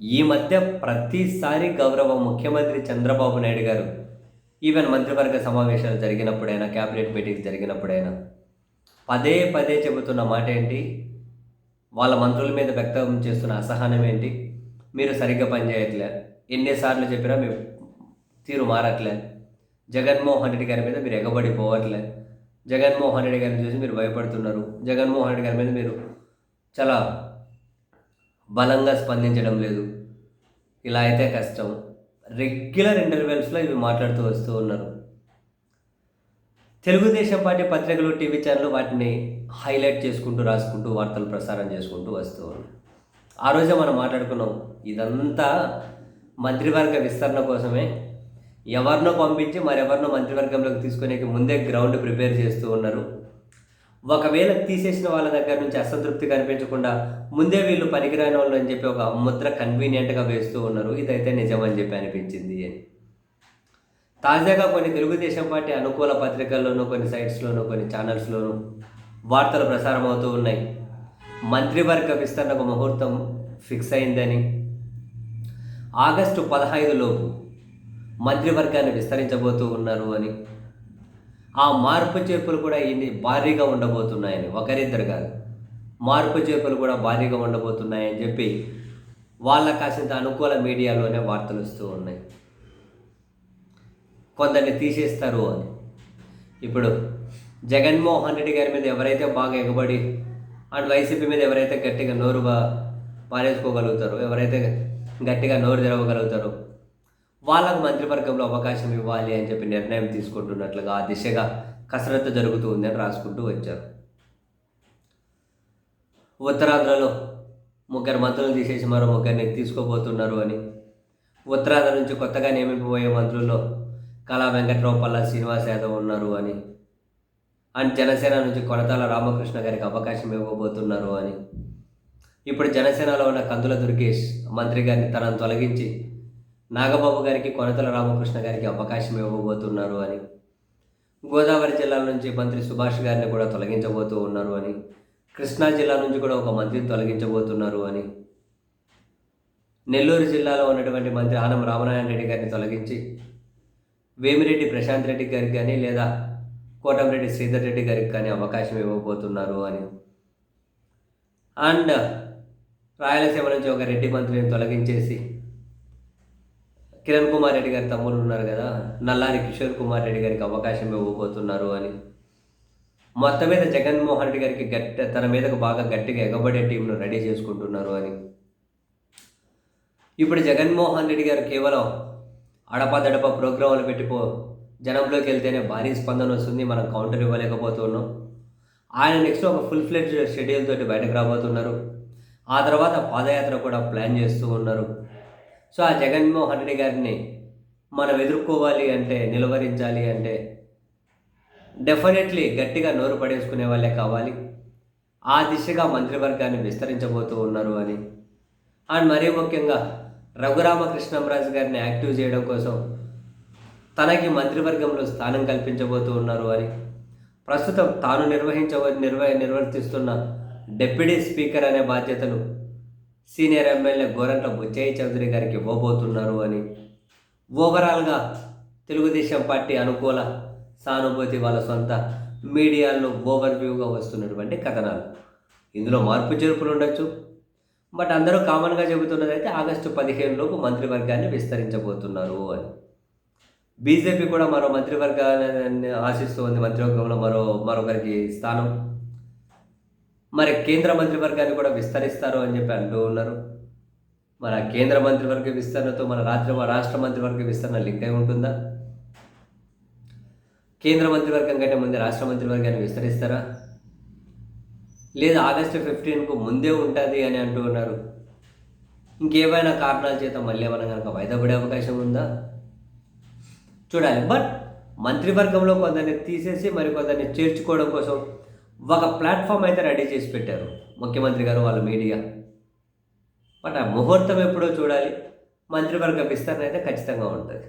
ఈ మధ్య ప్రతిసారి గౌరవ ముఖ్యమంత్రి చంద్రబాబు నాయుడు గారు ఈవెన్ మంత్రివర్గ సమావేశాలు జరిగినప్పుడైనా క్యాబినెట్ మీటింగ్స్ జరిగినప్పుడైనా పదే పదే చెబుతున్న మాట ఏంటి? వాళ్ళ మంత్రుల మీద వ్యక్తం చేస్తున్న అసహనం ఏంటి? మీరు సరిగ్గా పనిచేయట్లే ఎన్నిసార్లు చెప్పినా మీ తీరు మారట్లే. జగన్మోహన్ రెడ్డి గారి మీద మీరు ఎగబడిపోవట్లే. జగన్మోహన్ రెడ్డి గారిని చూసి మీరు భయపడుతున్నారు. జగన్మోహన్ రెడ్డి గారి మీద మీరు చాలా బలంగా స్పందించడం లేదు. ఇలా అయితే కష్టం. రెగ్యులర్ ఇంటర్వెల్స్లో ఇవి మాట్లాడుతూ వస్తూ ఉన్నారు. తెలుగుదేశం పార్టీ పత్రికలు టీవీ ఛానల్ వాటిని హైలైట్ చేసుకుంటూ రాసుకుంటూ వార్తలు ప్రసారం చేసుకుంటూ వస్తూ ఉన్నారు ఆ రోజే మనం మాట్లాడుకున్నాం. ఇదంతా మంత్రివర్గ విస్తరణ కోసమే. ఎవరినో పంపించి మరెవరినో మంత్రివర్గంలోకి తీసుకునే ముందే గ్రౌండ్ ప్రిపేర్ చేస్తూ ఉన్నారు. ఒకవేళ తీసేసిన వాళ్ళ దగ్గర నుంచి అసంతృప్తి కనిపించకుండా ముందే వీళ్ళు పనికిరాని వాళ్ళు అని చెప్పి ఒక ముద్ర కన్వీనియంట్గా వేస్తూ ఉన్నారు. ఇదైతే నిజమని చెప్పి అనిపించింది అని. తాజాగా కొన్ని తెలుగుదేశం పార్టీ అనుకూల పత్రికల్లోనూ కొన్ని సైట్స్లోనూ కొన్ని ఛానల్స్లోనూ వార్తలు ప్రసారం అవుతూ ఉన్నాయి. మంత్రివర్గ విస్తరణకు ముహూర్తం ఫిక్స్ అయిందని. ఆగస్టు పదహైదులోపు మంత్రివర్గాన్ని విస్తరించబోతూ ఉన్నారు అని. ఆ మార్పు చేర్పులు కూడా ఇన్ని భారీగా ఉండబోతున్నాయని. ఒకరిద్దరు కాదు. మార్పు చేర్పులు కూడా భారీగా ఉండబోతున్నాయని చెప్పి వాళ్ళ కాసింత అనుకూల మీడియాలోనే వార్తలు వస్తూ ఉన్నాయి. కొందరిని తీసేస్తారు అని. ఇప్పుడు జగన్మోహన్ రెడ్డి గారి మీద ఎవరైతే బాగా ఎగబడి అండ్ వైసీపీ మీద ఎవరైతే గట్టిగా నోరు బా పారేసుకోగలుగుతారో ఎవరైతే గట్టిగా నోరు తెరవగలుగుతారో వాళ్ళకు మంత్రివర్గంలో అవకాశం ఇవ్వాలి అని చెప్పి నిర్ణయం తీసుకుంటున్నట్లుగా ఆ దిశగా కసరత్తు జరుగుతూ ఉందని రాసుకుంటూ వచ్చారు. ఉత్తరాంధ్రలో ముగ్గురు మంత్రులను తీసేసి మరో ముగ్గురిని తీసుకోబోతున్నారు అని. ఉత్తరాంధ్ర నుంచి కొత్తగా నియమిపోయే మంత్రుల్లో కళా వెంకట్రావు పల్లా శ్రీనివాస్ యాదవ్ ఉన్నారు అని. అండ్ జనసేన నుంచి కొనతాల రామకృష్ణ గారికి అవకాశం ఇవ్వబోతున్నారు అని. ఇప్పుడు జనసేనలో ఉన్న కందుల దుర్గేష్ మంత్రి గారిని తనను తొలగించి నాగబాబు గారికి కొనతల రామకృష్ణ గారికి అవకాశం ఇవ్వబోతున్నారు అని. గోదావరి జిల్లా నుంచి మంత్రి సుభాష్ గారిని కూడా తొలగించబోతూ ఉన్నారు అని. కృష్ణా జిల్లా నుంచి కూడా ఒక మంత్రిని తొలగించబోతున్నారు అని. నెల్లూరు జిల్లాలో ఉన్నటువంటి మంత్రి ఆనం రామనారాయణ రెడ్డి గారిని తొలగించి వేమిరెడ్డి ప్రశాంత్ రెడ్డి గారికి కానీ లేదా కోటమిరెడ్డి శ్రీధర్ రెడ్డి గారికి కానీ అవకాశం ఇవ్వబోతున్నారు అని. అండ్ రాయలసీమ నుంచి ఒక రెడ్డి మంత్రిని తొలగించేసి కిరణ్ కుమార్ రెడ్డి గారి తమ్ముడు ఉన్నారు కదా నల్లారి కిషోర్ కుమార్ రెడ్డి గారికి అవకాశం ఇవ్వబోతున్నారు అని. మొత్తం మీద జగన్మోహన్ రెడ్డి గారికి గట్టి తన మీదకు బాగా గట్టిగా ఎగబడే టీంను రెడీ చేసుకుంటున్నారు అని. ఇప్పుడు జగన్మోహన్ రెడ్డి గారు కేవలం అడపదడప ప్రోగ్రాములు పెట్టిపో జనంలోకి వెళ్తేనే భారీ స్పందన వస్తుంది మనం కౌంటర్ ఇవ్వలేకపోతున్నాం. ఆయన నెక్స్ట్ ఒక ఫుల్ ఫ్లెడ్జ్ షెడ్యూల్ తోటి బయటకు రాబోతున్నారు. ఆ తర్వాత పాదయాత్ర కూడా ప్లాన్ చేస్తూ ఉన్నారు. సో ఆ జగన్మోహన్ రెడ్డి గారిని మనం ఎదుర్కోవాలి అంటే నిలువరించాలి అంటే డెఫినెట్లీ గట్టిగా నోరు పడేసుకునే వాళ్ళే కావాలి. ఆ దిశగా మంత్రివర్గాన్ని విస్తరించబోతూ ఉన్నారు అని. అండ్ మరీ ముఖ్యంగా రఘురామకృష్ణంరాజు గారిని యాక్టివ్ చేయడం కోసం తనకి మంత్రివర్గంలో స్థానం కల్పించబోతూ ఉన్నారు అని. ప్రస్తుతం తాను నిర్వహించవ నిర్వ నిర్వర్తిస్తున్న డెప్యూటీ స్పీకర్ అనే బాధ్యతను సీనియర్ ఎమ్మెల్యే గోరంట్ల బుచ్చయ్య చౌదరి గారికి ఇవ్వబోతున్నారు అని. ఓవరాల్గా తెలుగుదేశం పార్టీ అనుకూల సానుభూతి వాళ్ళ సొంత మీడియాల్లో ఓవర్వ్యూగా వస్తున్నటువంటి కథనాలు. ఇందులో మార్పు చేర్పులు ఉండొచ్చు. బట్ అందరూ కామన్గా చెబుతున్నది అయితే ఆగస్టు పదిహేనులోపు మంత్రివర్గాన్ని విస్తరించబోతున్నారు అని. బీజేపీ కూడా మరో మంత్రివర్గాన్ని ఆశిస్తూ ఉంది మంత్రివర్గంలో మరో మరొకరికి స్థానం. మరి కేంద్ర మంత్రివర్గాన్ని కూడా విస్తరిస్తారు అని చెప్పి అంటూ ఉన్నారు. మన కేంద్ర మంత్రివర్గ విస్తరణతో మన రాష్ట్ర రాష్ట్ర మంత్రివర్గ విస్తరణ లింక్ అయి ఉంటుందా? కేంద్ర మంత్రివర్గం కంటే ముందే రాష్ట్ర మంత్రివర్గాన్ని విస్తరిస్తారా? లేదా ఆగస్టు ఫిఫ్టీన్కు ముందే ఉంటుంది అని అంటూ ఉన్నారు. ఇంకేమైనా కారణాల చేత మళ్ళీ ఏమైనా కనుక వాయిదా పడే అవకాశం ఉందా? చూడాలి. బట్ మంత్రివర్గంలో కొందరిని తీసేసి మరి కొందరిని చేర్చుకోవడం కోసం ఒక ప్లాట్ఫామ్ అయితే రెడీ చేసి పెట్టారు ముఖ్యమంత్రి గారు వాళ్ళ మీడియా. బట్ ఆ ముహూర్తం ఎప్పుడో చూడాలి. మంత్రివర్గ విస్తరణ అయితే ఖచ్చితంగా ఉంటుంది.